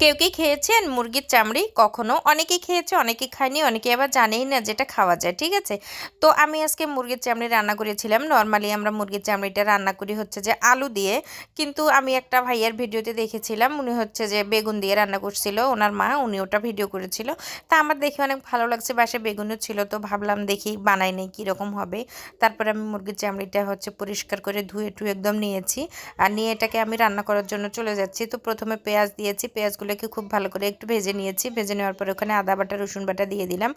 কেউ কি খেয়েছেন? মুরগির চামড়ি? কখনো? অনেকেই খেয়েছে, অনেকেই খায়নি অনেকে আবার জানেই না যেটা খাওয়া যায়, ঠিক আছে? তো আমি আজকে মুরগির চামড়ি রান্না করেছিলাম। নর্মালি আমরা মুরগির চামড়িটা রান্না করি হচ্ছে যে আলু দিয়ে। কিন্তু আমি একটা ভাইয়ের ভিডিওতে দেখেছিলাম, উনি হচ্ছে যে বেগুন দিয়ে রান্না করছিল, ওনার মা উনি ওটা ভিডিও করেছিল। তা আমার দেখে অনেক ভালো লাগছে বাসে বেগুনও ছিল, তো ভাবলাম দেখি বানাই নেই, কীরকম হবে। তারপরে আমি মুরগির চামড়িটা হচ্ছে পরিষ্কার করে ধুয়ে টুয়ে একদম নিয়েছি। আর নিয়ে এটাকে আমি রান্না করার জন্য চলে যাচ্ছি। তো প্রথমে পেঁয়াজ দিয়েছি পেঁয়াজগুলোকে খুব ভালো করে একটু ভেজে নিয়েছি। ভেজে নেওয়ার পর ওখানে আদা বাটা, রসুন বাটা দিয়ে দিলাম।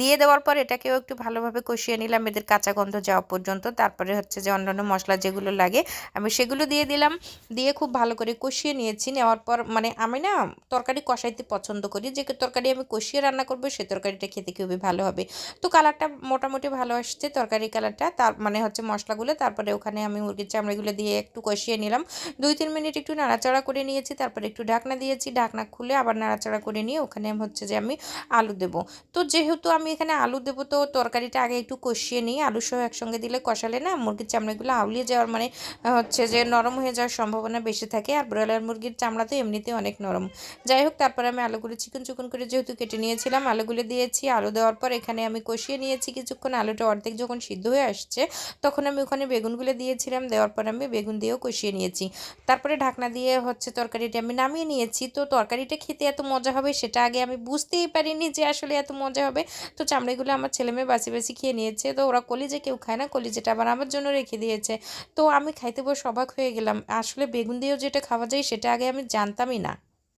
দিয়ে দেওয়ার পর এটাকেও একটু ভালোভাবে কষিয়ে নিলাম। এদের কাঁচা গন্ধ যাওয়া পর্যন্ত। তারপরে হচ্ছে যে অন্যান্য মশলা যেগুলো লাগে, আমি সেগুলো দিয়ে দিলাম। দিয়ে খুব ভালো করে কষিয়ে নিয়েছি। নেওয়ার পর মানে আমি না তরকারি কষাইতে পছন্দ করি। যে তরকারি আমি কষিয়ে রান্না করব, সে তরকারিটা খেতে খুবই ভালো হবে। তো কালারটা মোটামুটি ভালো আসছে তরকারি কালারটা। তার মানে হচ্ছে মশলাগুলো। তারপরে ওখানে আমি মুরগির চামড়িগুলো দিয়ে একটু কষিয়ে নিলাম। দুই, তিন মিনিট একটু নাড়াচাড়া করে নিয়েছি। তারপরে একটু ঢাকনা দিয়েছি, ঢাকনা খুলে আবার নাড়াচাড়া করে নিয়ে ওখানে হচ্ছে যে আমি আলু দেব। তো যেহেতু আমি এখানে আলু দেবো, তো তরকারিটা আগে একটু কষিয়ে নিই। আলু সহ একসঙ্গে দিলে কষালে না মুরগির চামড়াগুলো আউলিয়ে যাওয়ার মানে হচ্ছে যে নরম হয়ে যাওয়ার সম্ভাবনা বেশি থাকে। আর ব্রয়লার মুরগির চামড়া তো এমনিতে অনেক নরম। যাই হোক, তারপরে আমি আলুগুলো চিকন চিকন করে যেহেতু কেটে নিয়েছিলাম, আলুগুলো দিয়েছি। আলু দেওয়ার পর এখানে আমি কষিয়ে নিয়েছি কিছুক্ষণ। আলুটা অর্ধেক যখন সিদ্ধ হয়ে আসছে, তখন আমি ওখানে বেগুনগুলো দিয়েছিলাম। দেওয়ার পর আমি বেগুন দিয়েও কষিয়ে নিয়েছি। তারপরে ঢাকনা দিয়ে হচ্ছে তরকারিটা আমি নামিয়ে নিয়েছি। তো তরকারিটা খেতে এত মজা হবে সেটা আগে আমি বুঝতেই পারিনি যে আসলে এত মজা হবে। তো চামড়িগুলো আমার ছেলে মেয়ে বাসি বাসি খেয়ে নিয়েছে। তো ওরা কলিজে কেউ খায় না, কলিজেটা আবার আমার জন্য রেখে দিয়েছে। তো আমি খাইতে বসে অবাক হয়ে গেলাম। আসলে বেগুন দিয়েও যেটা খাওয়া যায় সেটা আগে আমি জানতামই না।